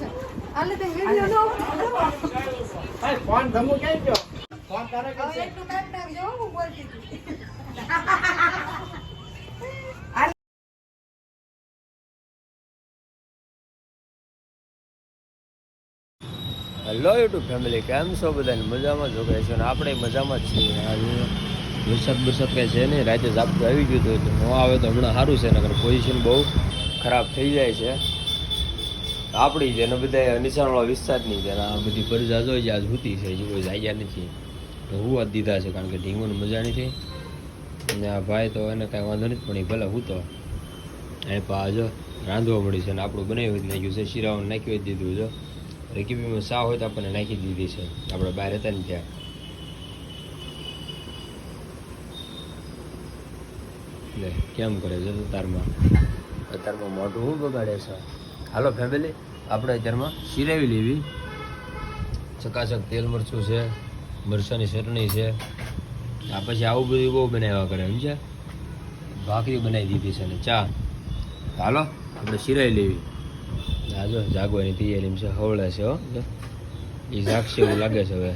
છે. હાલે તે વિડિયો નો ફોન ધમુ ક્યાં ગયો? ફોન તારે હવે એટલું કાઢી નાખજો હું બોલતી હતી. હેલો યુટ્યુબ ફેમિલી કેમ છો બધાને? મજામાં જો કહે છે અને આપણે મજામાં જ છીએ. આજે વરસાદ બરસાદ કંઈ છે નહીં. રાતે ઝાપટું આવી ગયું હતું એટલે ન આવે તો હમણાં સારું છે નગર પોઝિશન બહુ ખરાબ થઈ જાય છે. આપણી છે ને બધા વિસ્તાર વિસ્તારની છે આ બધી પરજા હોય છે, આજ હુતી છે, હજી કોઈ જાગ્યા નથી. તો હું જ દીધા છે, કારણ કે ઢીંગુને મજા નથી. અને આ ભાઈ તો એને કાંઈ વાંધો નથી, પણ એ ભલે હું તો એ પા જો, રાંધવા મળ્યું છે ને આપણું બનાવી જ નાખ્યું છે, શીરાઓને નાખ્યું જ દીધું જો રેકીબીમાં સા હોય તો આપણને નાખી દીધી છે. આપણે બહાર હતા ને ત્યાં. કેમ કરે છે તારમાં? તારમાં મોઢું બગાડે છે? હાલો, ફેમિલી? આપણે અત્યારમાં સિરાવી લેવી. ચકાચક તેલ મરચું છે મરચાંની ચટણી છે. આ પછી આવું બધું બહુ બનાવ્યા કરે સમજે ભાખરી બનાવી દીધી છે ને ચા. હાલો આપણે સિરાઈ લેવી. આ જો જાગવાની તૈયારી છે હવળે છે હો. એ જાગશે એવું લાગે છે હવે.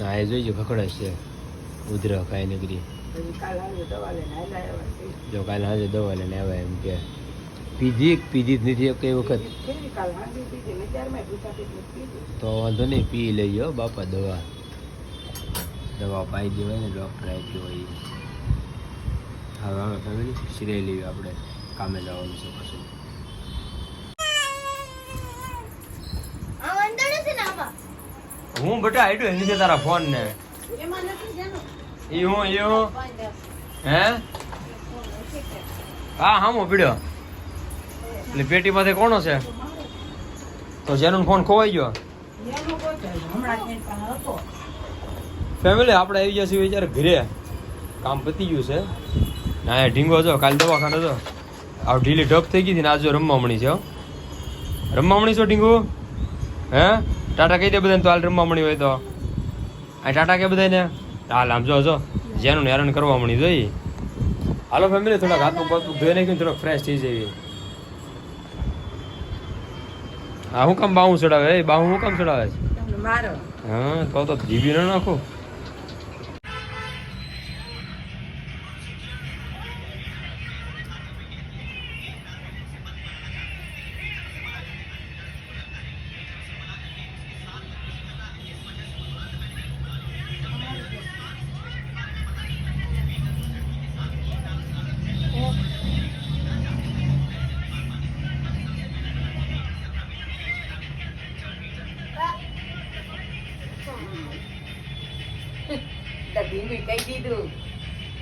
હા એ જોઈજો ખખડે છે. ઉધરા ખાઈ નીકળી. જો કાલે આજે દવા લઈને આવ્યા એમ કે. પીધી કે પીધી જ નથી કઈ વખત. તો વાંધો નહીં પી લઈ હો બાપા દવા. દવા પાઈ દેવાય ને ડૉક્ટર આપ્યો હોય. હવે હવે ફેમિલી સિરાઈ લેવી આપણે કામે જવાનું છે પાછું. હું બેટા આડ્યો કે તારા ફોન ને એમાં નથી ઈ હું ઈ હું. હે? હા હા હું પીડ્યો એટલે પેટી માથે કોનો છે? તો જેનો ફોન ખોવાઈ ગયો? ફેમિલી આપણે આવી ગયા છીએ વિચાર ઘરે. કામ પતી ગયું છે. ના ઢીંગો છો, કાલ દવાખાને છો. આ ઢીલી ઢપ થઈ ગઈ હતી ને આજે રમવામણી છે. રમવામણી છો ઢીંગુ? હે? ટાટા કહી દે બધાને તો હાલ રમવામણી હોય તો. આ ટાટા કે બધાને હાલ આમ જો જો. જેનું હેરાન કરવામણી જોઈ. હાલો ફેમિલી થોડાક હાથું પગ ધોઈ નાખ્યું થોડોક ફ્રેશ થઈ જઈએ. હા હું કામ બાહું ચડાવે? એ બાહું હું કામ ચડાવે છે? મારો. હા તો તો જીબી ના નાખો.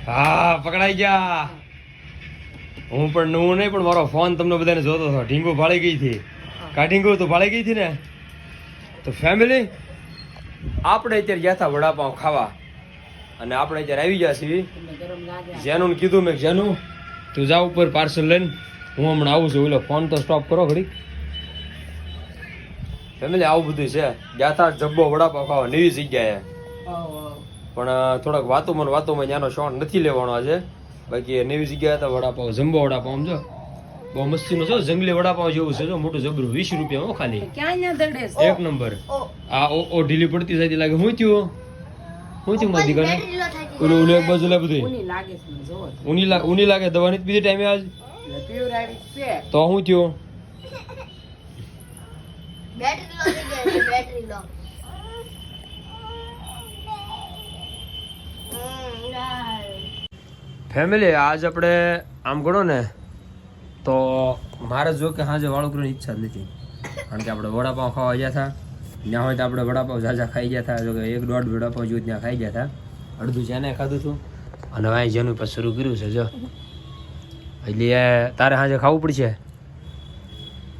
હા પકડાઈ ગયા. હું પણ હું નહીં પણ મારો ફોન તમને બધાને જોતો હતો. ઢીંગો ભાળી ગઈ હતી. કા ઢીંગું તો ભાળી ગઈ હતી ને? તો ફેમિલી આપણે અત્યારે ગયા હતા વડાપાઉં ખાવા. અને આપણે અત્યારે આવી ગયા છીએ. જેનું કીધું મેં જેનું તું જા ઉપર પાર્સલ લઈને. હું હમણાં આવું છું. ઓલો ફોન તો સ્ટોપ કરો ઘડી ફેમિલી આવું બધું છે. ગયા હતા જબ્બો વડાપાઉં ખાવા. નવી જગ્યાએ. પણ થોડાક વાતોમાં વાતોમાં ત્યાંનો શોર્ટ નથી લેવાનો આજે. બાકી નવી જગ્યાએ હતા વડાપાવ જમ્બો વડાપાવ સમજો? બહુ મસ્તીનો છો જંગલી વડાપાવ જેવું છે જો મોટું જબરું વીસ રૂપિયા હો ખાલી. ક્યાં ના દડે એક નંબર. આ ઓ ઓ ઢીલી પડતી જાય લાગે હું થયું? હું થયું મારી દીકરાને? ઓલું ઓલું એક બાજુ લે બધું. છે ઉની લાગે ઉની લાગે દવાની બીજી ટાઈમે આજ. તો હું થયું? બેટરી લો છે બેટરી લો. ફેમિલી, આજ આપણે આમ ગણો ને, તો મારે જો કે સાંજે વાળું કરવાની ઈચ્છા જ નથી. કારણ કે આપણે વડાપાવ ખાવા ગયા હતા. ત્યાં હોય તો આપણે વડાપાવ ઝાઝા ખાઈ ગયા હતા. જો કે એક દોઢ વડાપાવ જેવું ત્યાં ખાઈ ગયા હતા. અડધું જેને ખાધું હતું. અને ભાઈ જેનું પછી શરૂ કર્યું છે, જો. એટલે તારે સાંજે ખાવું પડશે.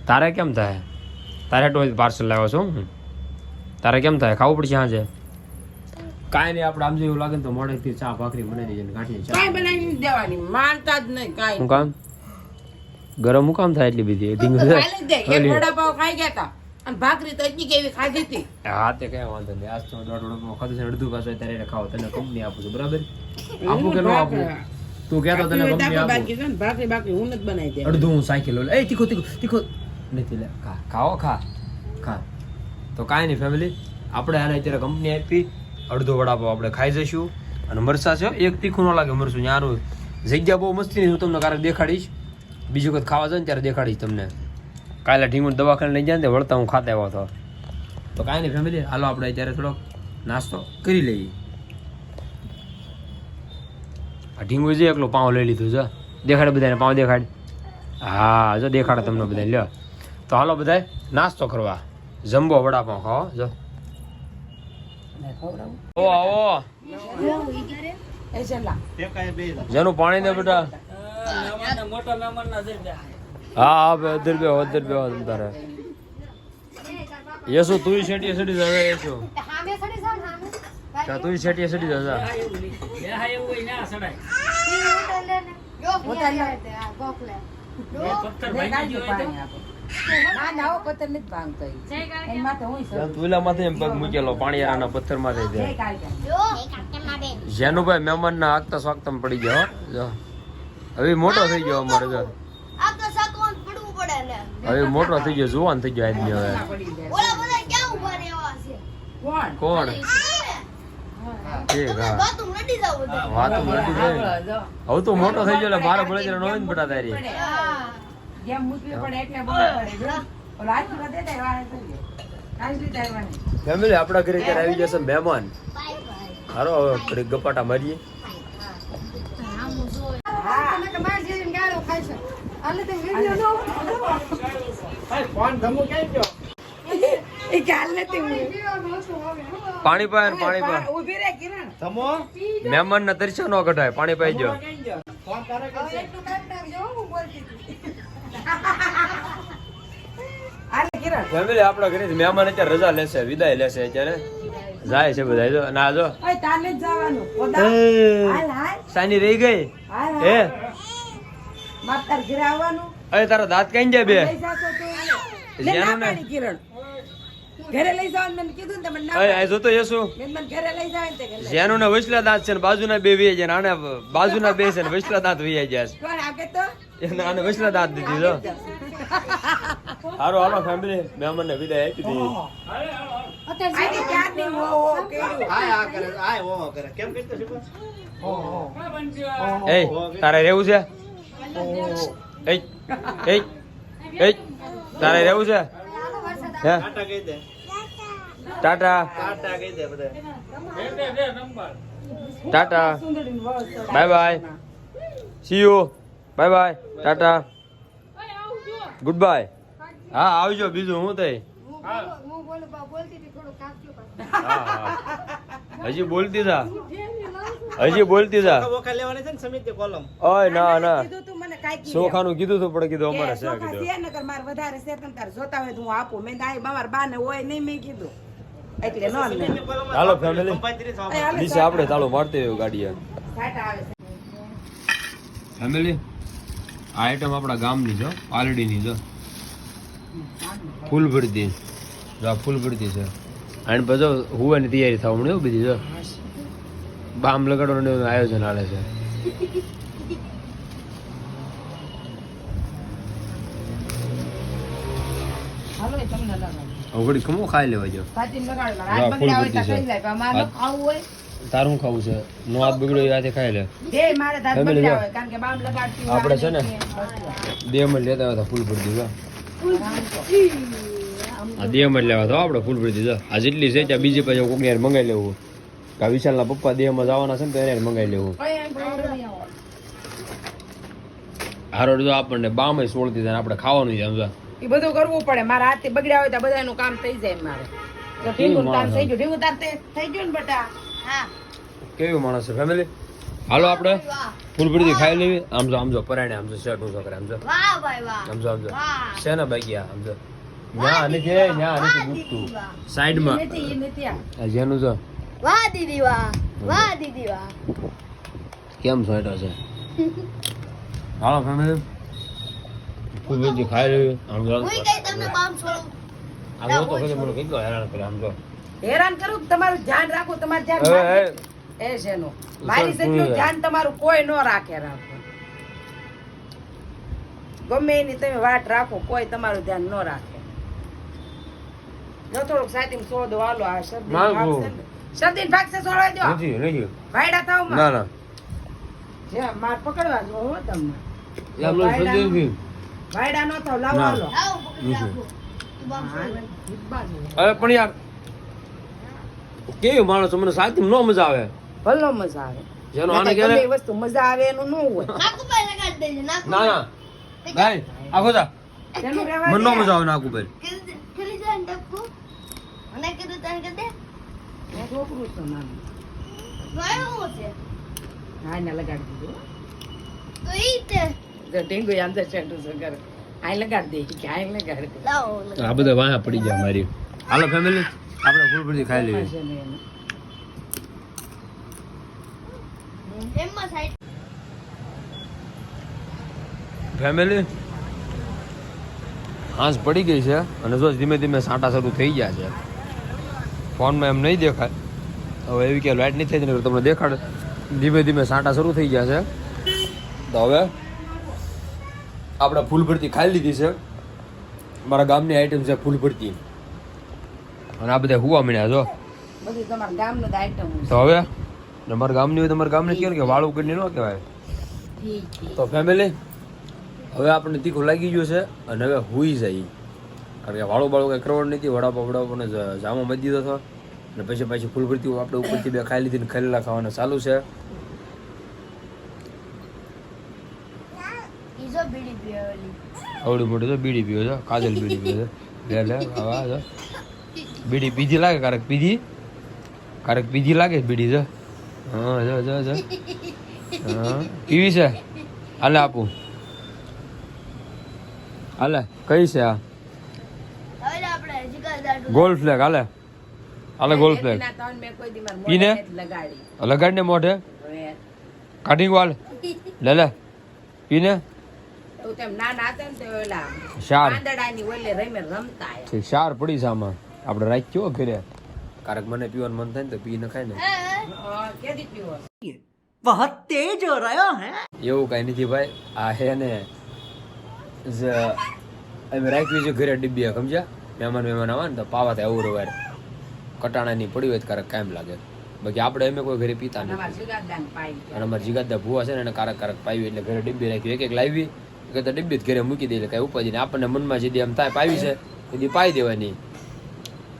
તારે કેમ થાય? તારે ટોય પાર્સલ લાવ્યો છો તારે કેમ થાય? ખાવું પડશે સાંજે કાંઈ નહીં આપણે આમ જેવું એવું લાગે ને તો મોડેથી ચા ભાખરી બનાવી દેજે ને ચા. કાંઈ બનાવી દેવાની માનતા જ નહીં કાંઈ. હું કામ? ગરમ હું કામ થાય એટલી બધી? ધીંગ વડાપાવ ખાઈ ગયા હતા અને ભાખરી તો એટલી કેવી ખાધી હતી. હા તે કઈ વાંધો નહીં આજ તો દોઢ વડો ખાધું છે અડધું પાછું ત્યારે ખાવ તને કંપની આપું છું બરાબર? આપું કે ન આપું? તું કહેતો તને કંપની આપું. ભાખરી બાકી હું નથી બનાવી દે અડધું હું સાયકલ લઉં એ તીખો તીખો તીખો. નથી લે ખા ખાઓ ખા. ખા. તો કાંઈ નહીં ફેમિલી આપણે આને અત્યારે કંપની આપી અડધો વડાપાવ આપણે ખાઈ જઈશું. અને મરસા છે, એક તીખું ન લાગે મરસું યારું જગ્યા બહુ મસ્તીની હું તમને ક્યારેક દેખાડીશ. બીજું વખત ખાવા જાય ને ત્યારે દેખાડીશ તમને. કાલે ઢીંગું દવાખાને લઈ જાય ને વળતા હું ખાતા આવ્યો હતો તો કાંઈ નહીં ફેમિલી હાલો આપણે અત્યારે થોડોક નાસ્તો કરી લઈએ. આ ઢીંગું જે એકલો પાઉં લઈ લીધું છે. દેખાડે બધાને પાઉં દેખાડ. હા, જો દેખાડે તમને બધાને, લ્યો. તો હાલો બધાય, નાસ્તો કરવા. જમ્બો વડાપાઉં ખાઓ જો. ઓ આવો એ છેલ્લા ટેકાએ બે જા. જેનું પાણી દે બેટા? હા હા બે અધર બે અધર બે તમ તારે. યસુ તું શેટીએ શેટી જાય યસુ હામે સડી જાવ હામે ચા તું શેટીએ શેટી જાય જો પોતાને- આ ગોખલે. દેખાડજો પાણી આપો. ના ના હો, પથ્થર જેનુભાઈ મહેમાન ના આગતા સ્વાગતમ પડી ગયો હવે મોટો થઈ ગયો અમારે જો. આ તો સકોન પડવું પડે ને હવે મોટો થઈ ગયો જુવાન થઈ ગયો આદમી હવે. કોણ. હવે તો મોટો થઈ ગયો એટલે મારે નો જરા નોંધ બટા તારી જેમ મૂકવી પડે એટલે પડે જો. ફેમિલી આપણા ઘરે ઘરે આવી જશે મહેમાન? હારો હવે ગપાટા મારીએ. પાણી પાય ને પાણી પાય. કિરણ. મહેમાન ના તરસ્યા નો કઢાય પાણી પાઈ? ફોન કરશે? ફેમિલી આપણા ઘરે મહેમાન અત્યારે રજા લેશે વિદાય લેશે અત્યારે. જાય છે બધા જો ના જો. સાની રહી ગઈ? હે? અરે તારા દાંત કઈ જાય બે? ઘરે લઈ જવાનું કીધું ને ના અરે આ જોતો યસુ મેં મને ઘરે લઈ જાય ને તે ઘરે લઈ જેનું ને વૈસલા દાંત છે ને બાજુના બે વી જાય ને આને બાજુના બે છે ને વૈસલા દાંત વી જાય એને આને વૈસલા દાંત દીધી જો. હારો હાલો ફેમિલી મહેમાન ને વિદાય આપી દીધી. તારે રહેવું છે? એ એ એ તારે રહેવું છે? હે? ટાટા કહી દે. ટાટા. ટાટા કહી દે બધા. Tata. Bye bye. See you bye bye tata goodbye હા આવજો બીજું હું થઈ? હું બોલ બોલતી હતી હજી બોલતી જા. હજી બોલતી જા. વોખા વોખા લેવાની છે ને સમિતિ કોલમ? ઓય ના ના. કીધું તું મને કાંઈ કીધું. સોખાનું કીધું તું પણ કીધું અમારે છે કીધું. મારે વધારે છે તમ તારે જોતા હોય તો હું આપું. મેં દાઈ મારા બા ને હોય નહીં મેં કીધું. એટલે નો હાલો નીચે આપણે તાળો મારતી હોય છે. ફેમિલી આ આઈટમ આપણા ગામની જો પાલડીની જો ફૂલ ભરતી જો આ ફૂલ ભરતી છે. અને બધો હુવાની તૈયારી થવા મળે બધી જો. બામ લગાડવાનું આયોજન હાલે છે. ખમો ખાઈ લેવા જો. ફૂલ બગડ્યા હોય તો બુદ્ધિ છે. તારું ખાવું છે? નો હાથ બગડ્યો એ હાથે ખાઈ લે. જે મારે દાંત બગડ્યા હોય કારણ કે બામ લગાડતી આપણે છે ને બે મણ લેતા હતા ફૂલ ભરતી દીધા આ બે મણ લેવા તો આપણે ફૂલ ભરી દીધા આ જેટલી છે ત્યાં બીજી પછી કોક યાર મંગાઈ લેવું. કા વિશાલના પપ્પા દેહમાં જવાના છે ને તો એને મંગાઈ લેવું. હારો તો આપણને બામે સોળતી જાય આપણે ખાવાનું છે સમજા એ બધું કરવું પડે. મારા હાથથી બગડ્યા હોય તો બધાનું કામ થઈ જાય મારે. તો ઢીંગું કામ થઈ ગયું. ઢીંગું તાર થઈ ગયું ને બટા. કેવું માણસ છે ફેમિલી હાલો આપણે. ફૂલ ભરતી ખાઈ લેવી. આમ જો આમ જો પરાણે આમ જો શેઠ ઊંચો કરે આમ જો. આમ જો આમ જો. વાહ. શેના બાકી ગયા આમ જો. ન્યા નથી ન્યા નથી મૂકતું સાઈડમાં. નથી એ નથી આ. આ જેનું જો. વાહ દીદી વાહ. વાહ દીદી વાહ. કેમ સોઈટો છે? હાલો ફેમિલી ફૂલ ભરતી ખાઈ લેવી. આમ જો. હું કઈ તમને કામ છોડું? આમ તો કઈ મને કેટલો હેરાન કરે આમ જો. હેરાન કરું તમારું ધ્યાન રાખો તમારું ધ્યાન એ, એ મારી જેટલું ધ્યાન તમારું કોઈ ન રાખે રાખો. ગમે એની તમે વાટ રાખો કોઈ તમારું ધ્યાન ન રાખે. જો થોડુંક સાચી સોદો હાલો આ શરદી માર ભાગશે બહુ. ને. શરદી ભાગશે સોળવા દો નથી નથી ભાઈડા થાવ. ના ના. જે માર પકડવા જો હો તમને. એ આપણે ભાઈડા સજ્જન નો થાવ લાવો હાલો. અરે પણ યાર કેવું માણસ? મને સાચી નો મજા આવે. ભલો મજા આવે. જેનો આને એ વસ્તુ મજા આવે એનું નો હોય. નાકુભાઈ લગાડી દેજે, નાકુ. ના ના. ભાઈ આખો જા. મને નો મજા આવે નાખું ભાઈ. કીધું, ખેલી જાય ને મને કીધું તને કે દે. હું છોકરું તો નામ ગયો હું છે? હા ને લગાડી દીધું તો ઈ તે. જો ઢીંગુ આમ તો છેટું શું આ લગાડી દે કે આ લગાડી આ બધા વાહ પડી ગયા મારી. હાલો ફેમિલી આપણે ફૂલ ફૂલથી ખાઈ સાઈડ ફેમિલી હાંસ પડી ગઈ છે અને જો ધીમે ધીમે સાંટા શરૂ થઈ ગયા છે. ફોનમાં એમ નહીં દેખાય. હવે એવી કે લાઇટ નહીં થઈ ને તમને દેખાડ. ધીમે ધીમે સાંટા શરૂ થઈ ગયા છે. તો હવે આપણે ફૂલ ભરતી ખાઈ લીધી છે. મારા ગામની આઈટમ છે ફૂલ ભરતી અને આ બધા હુવા મળ્યા જો. છે. તો હવે? તમારા ગામની હોય તમારા ગામને કહેવાય કે વાળું કરીને ન કહેવાય. તો ફેમિલી હવે આપણને તીખું લાગી ગયું છે અને હવે હુઈ જાય. કારણ કે વાળું બાળું કંઈ કરવાનું નથી વડાપાવ વડાપાવને જામો મચી દીધો હતો. અને પછી પાછી ફૂલ ભરતી આપણે ઉપરથી બે ખાઈ લીધી ને ખરેલા ખાવાનું ચાલુ છે. આવડું મોટી તો બીડી પીવો છે કાજલ બીડી પીવો છો. લે લે આવા. બીડી બીજી લાગે? કારક બીજી? કારક બીજી લાગે બીડી? જો. હા જો જો જો. હા. પીવી છે? હાલે આપું. હાલે કઈ છે આ? હવે આપણે જીગર દાડુ. ગોલ્ડ ફ્લેગ હાલે. હાલે ગોલ્ડ ફ્લેગ. પીને? મોઢે નથી લગાડી. લગાડને મોઢે? કાઢી વાલ લે લે. પીને? શાર પડી છે આમાં. આપણે રાખ્યો ઘરે કારક મને પીવાનું મન થાય ને તો પી નખાય ને. બહુ તેજ હો રહ્યો હે. એવું કાંઈ નથી ભાઈ આ હે ને જ- અમે રાખ્યું છે ઘરે ડિબ્બી સમજ્યા? મહેમાન મહેમાન આવે ને તો પાવા થાય અવર વાર કટાણાની પડી હોય કારક કાયમ લાગે. બાકી આપણે અમે કોઈ ઘરે પીતા નથી. અને અમારા જીગાદા ભૂવા છે ને એને કારક કારક પાવી એટલે ઘરે ડિબ્બી રાખી એક એક લાવી કે તો ડિબ્બી જ ઘરે મૂકી દે એટલે કાંઈ ઉપાધિ નહીં. આપણને મનમાં જે એમ થાય પાવી છે એ પાઈ દેવાની.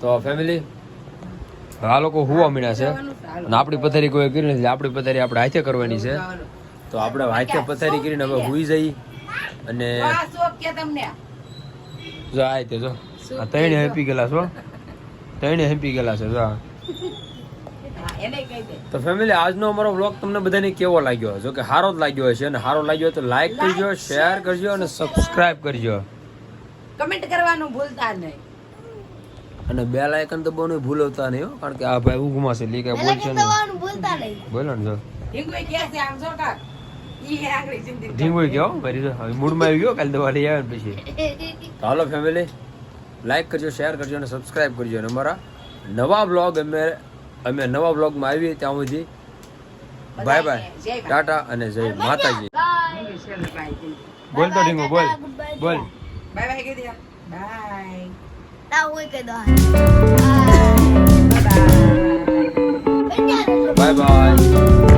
તો ફેમિલી આ લોકો હુવા મીણા છે. અને આપણી પથારી કોઈ કરી નથી. આપણી પથારી આપણે હાથે કરવાની છે. તો આપણે હાથે પથારી કરીને હવે હુઈ જઈ અને જો આ રીતે જો. ત્રણે હેપી ગયેલા છો. ત્રણે હેપી ગયેલા છે, જો તો ફેમિલી આજનો અમારો વ્લોગ તમને બધાને કેવો લાગ્યો? જો કે સારો જ લાગ્યો હશે અને સારો લાગ્યો તો લાઈક કરજો શેર કરજો અને સબસ્ક્રાઇબ કરજો. કમેન્ટ કરવાનું ભૂલતા નહીં. અને બે લાયકન તો બહુ ભૂલવતા નહીં કારણ કે આ ભાઈ ઊંઘમાં છે લી કાંઈ બોલશે ને. ભૂલતા નહીં. બોલો ને જો. ઢીંગુઈ કે છે આમ જો કાક? ઈ હે આંગળી ચીંધી ઢીંગોઈ કેવો મારી જો હવે મૂડમાં આવી ગયો કાલે દવા લઈ આવે ને પછી. હાલો ફેમિલી લાઈક કરજો શેર કરજો અને સબસ્ક્રાઇબ કરજો. અને અમારા નવા બ્લોગ અમે અમે નવા બ્લોગમાં આવીએ ત્યાં સુધી. બાય બાય ટાટા અને જય માતાજી. બોલ તો ઢીંગો બોલ. બોલ. બાય બાય બાય ના હોય કે દો bye bye bye bye bye